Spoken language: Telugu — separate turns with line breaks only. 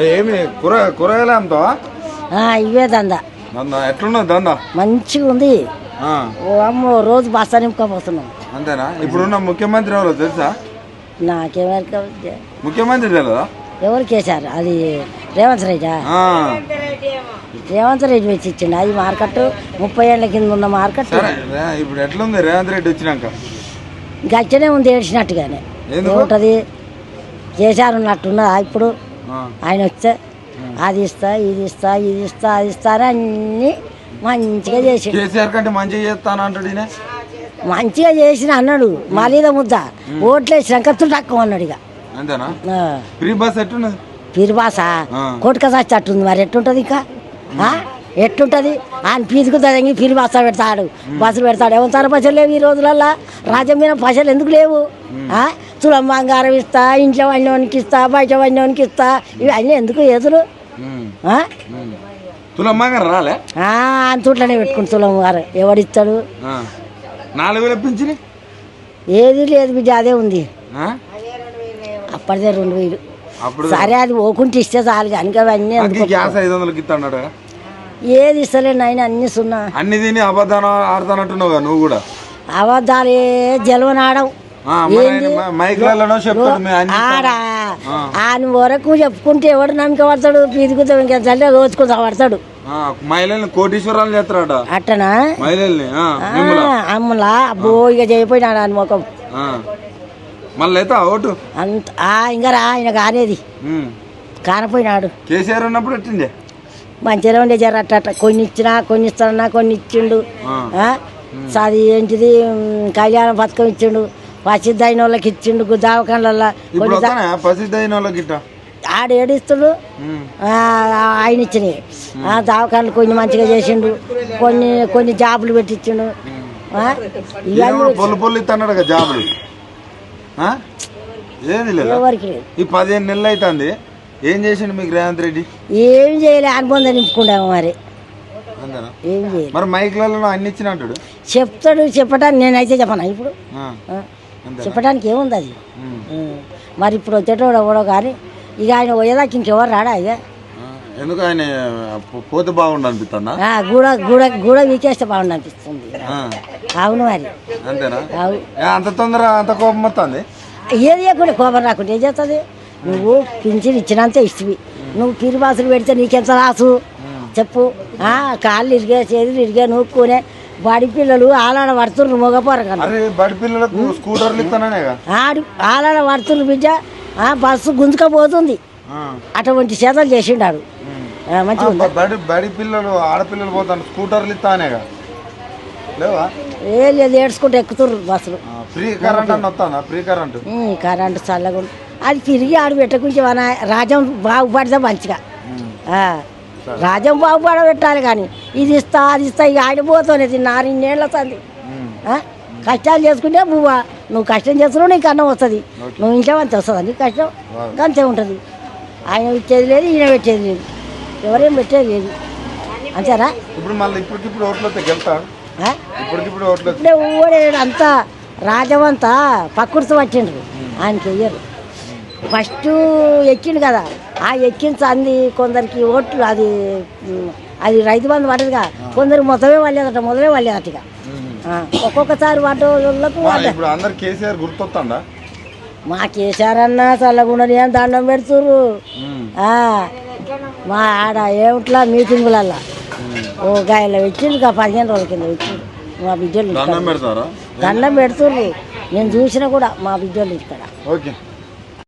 ఏమి కూర కూరగాయలు అమ్ముతావా?
ఆ, ఇవే దందా.
దందా ఎట్లున్నది దందా?
మంచిగా ఉంది.
ఆ,
ఓ అమ్మో రోజు బస్తా నింపుకోపోతున్నాం
అంతేనా? ఇప్పుడున్న ముఖ్యమంత్రి ఎవరో తెలుసా?
నాకేమెరక
ముఖ్యమంత్రి తెలియదా
ఎవరు కేసారు? అది రేవంత్ రెడ్డా?
ఆ,
రేవంత్ రెడ్డి వచ్చి ఇచ్చిండు. అది మార్కెట్ ముప్పై ఏళ్ళ కింద ఉన్న మార్కెట్.
సరే రే- ఇప్పుడు ఎట్లుంది? రేవంత్ రెడ్డి వచ్చినాక.
గచ్చనే ఉంది ఏడ్చినట్టుగానే.
ఎందుకు?
ఏముంటుంది? కేసారు ఉన్నట్టున్నదా ఇప్పుడు? ఆయన వస్తే అది ఇస్తా ఇది ఇస్తా ఇది ఇస్తా అది ఇస్తా అని అన్నీ మంచిగా చేసి.
కేసీఆర్ కంటే మంచిగా చేస్తాను అంటాడు ఈయన?
మంచిగా చేసిన అన్నాడు మాలీద ముద్ద. ఓట్లు వేసినాక తుటక్కం అన్నాడు ఇక.
అంతేనా?
ఆ,
ఫ్రీ బస్ ఎట్టున్నది?
చచ్చేట్టుంది మరి ఎట్టుంటది ఇంకా? ఆ? ఎట్టుంటది ఆయన పీసుకు తదంగి పిరిబాస పెడతాడు. బస్సులు పెడతాడు. ఏమంటారు పైసలు లేవు ఈ రోజులల్లా? రాజ్యం మీద పైసలు ఎందుకు లేవు? తులం బంగారం ఇస్తా ఇంట్లో వండినోనికి ఇస్తా బయట వండినోనికి ఇస్తా. ఇవన్నీ ఎందుకు ఎదురు?
ఉమ్. తులమ్మ రాలే?
ఆ, ఆయన తూట్లోనే పెట్టుకుని తులం గారు ఎవడిస్తాడు.
నాలుగు
ఏది లేదు బిడ్డ అదే ఉంది. అప్పటిదే రెండు వేలు. సరే అది ఓకుంటే ఇస్తే చాలు కానీ ఇంకా అవన్నీ
గ్యాస్ ఐదు వందలకి ఇస్తా అన్నాడు కదా.
ఏది ఇస్తలేను ఆయన అన్ని సున్నా.
అన్ని తిని అబద్ధాలు ఆడుతానట్టున్నావు కదా నువ్వు కూడా.
అబద్ధాలే జలవనాడం
ఆ, మరి ఆయన
వరకు చెప్పుకుంటే ఎవడు నమ్మక పడతాడు? పీదుకుతాం ఇంకా చల్లే రోజుకుంటా పడతాడు.
మహిళల్ని కోటీశ్వరాలు చేస్తారట.
అట్టనా?
మహిళల్ని
అమ్మలా. అబ్బో ఇక చేయిపోయినాడు ఆయన ముఖం.
ఆ. మళ్ళీ ఓటు.
అంత ఆ, ఇంకా రా ఆయన కానేది. కానపోయినాడు.
కేసీఆర్ ఉన్నప్పుడు ఎట్టిండే?
మంచిగా ఉండే జర అట్ట కొన్ని ఇచ్చినా కొన్ని ఇస్తానన్నా కొన్ని ఇచ్చిండు? అది ఏంటిది? కళ్యాణ పథకం ఇచ్చిండు. ప్రసిద్ధ అయిన వాళ్ళకి ఇచ్చిండు గు- దవాఖానలలో
ఇప్పుడు
కొన్ని దా-
వస్తానే? ప్రసిద్ధ అయిన వాళ్ళకి ఇట్ట?
ఆడు ఏడిస్తుడు. ఆయన ఇచ్చినాయి. ఆ దవాఖానలు కొన్ని మంచిగా చేసిండు. కొన్ని కొన్ని జాబులు పెట్టించిండు.
జాబులు?
ఎవరికి
ఈ పదిహేను నెలలు అవుతుంది ఏం చేసిండు మీకు రేవంత్ రెడ్డి?
ఏం చేయలే అనుబంధం నింపుకుంటాము మరి.
అంతేనా?
ఏం చేయలే.
మరి మైక్లలో అన్ని ఇచ్చిన అంటాడు
చెప్తాడు చెప్పడానికి నేనైతే చెప్పను. ఇప్పుడు
ఆ.
ఆ?
అంతేనా?
చెప్పడానికి ఏముంది అది?
ఉమ్.
మరి ఇప్పుడు వచ్చేటోడు ఎవడో కానీ ఇక ఆయన పోయేదాకా ఇంకెవరు రాడా ఇక?
ఆ. ఎందుకు ఆయన పో- పోతే బాగుండు అనిపిస్తుందా?
ఆ, గూడ గూడ గూడ వీకేస్తే బాగుండు అనిపిస్తుంది
ఆ.
అవును మరి.
అంతేనా?
అవు
ఏ, అంత తొందర అంత కోపం వస్తుంది?
ఏది లేకుండా కోపం రాకుండా ఏం చేస్తుంది? నువ్వు పింఛన్ ఇచ్చినంతే ఇస్తుంది నువ్వు పిరిబాసులు పెడితే నీకెంత రాసు? చెప్పు. కాళ్ళు ఇరిగే చేతులు ఇరిగే నూక్కునే. బడి పిల్లలు ఆలాడ
స్కూటర్లు ఇస్తాననే
ఆడు ఆలాడ పడుతుర్రు బిడ్డ. ఆ, బస్సు గుంజుకపోతుంది అటువంటి చేతలు చేసిండాడు. మంచిగా ఉంది
బడి బడి పిల్లలు ఆడపిల్లలు పోతాను స్కూటర్లు ఇస్తానేగా లేవా?
ఏ లేదు ఏడ్చుకుంటూ ఎక్కుతుర్రు బస్సులు.
ఫ్రీ కరెంట్ అని వస్తుందా? Free current?
ఉమ్, కరెంటు చల్లగా ఉంది. అది తిరిగి ఆడు పెట్టకుంటే మన రాజ్యం బాగుపడితే మంచిగా. ఆ, రాజ్యం బాగుపడబెట్టాలి కానీ ఇది ఇస్తా అది ఇస్తా ఇక ఆడిపోతుంది నాలుగేళ్ళ సంది? కష్టాలు చేసుకుంటే నువ్వు నువ్వు కష్టం చేస్తున్నావు నీకు అన్నం వస్తుంది. నువ్వు ఇంట్లో అంత వస్తుంది? నీకు కష్టం? అంతే ఉంటుంది. ఆయన ఇచ్చేది లేదు ఈయన పెట్టేది లేదు. ఎవరేం పెట్టేది లేదు. అంతేనా?
ఇప్పుడు మళ్ళీ ఇప్పటికిప్పుడు? ఇప్పటికిప్పుడు
ఇప్పుడే అంతా రాజమంతా పక్కుడుతూ వచ్చిండ్రు ఆయనకి వెయ్యరు. ఫస్ట్ ఎక్కిండు కదా. ఆ ఎక్కించి అంది కొందరికి ఓట్లు అది అది రైతు బంధు పడదుగా కొందరు మొత్తమే వాళ్ళేదట మొదలే వాళ్ళేదట ఒక్కొక్కసారి వాటోళ్ళకు
మా కేసీఆర్ గుర్తొస్తుందా
మా కేసారన్న చల్లగుండని అని దండం పెడుతుర్రు? ఆ, మా ఆడ ఏమిట్లా మీటింగులల్లా? ఓ గాయలో వచ్చిండు ఇక పదిహేను రోజుల కింద వచ్చిండు మా బిడ్డలు
దండం పెడతారా?
దండం పెడుతుర్రు. నేను చూసినా కూడా మా బిడ్డలు ఇక్కడ.
ఓకే.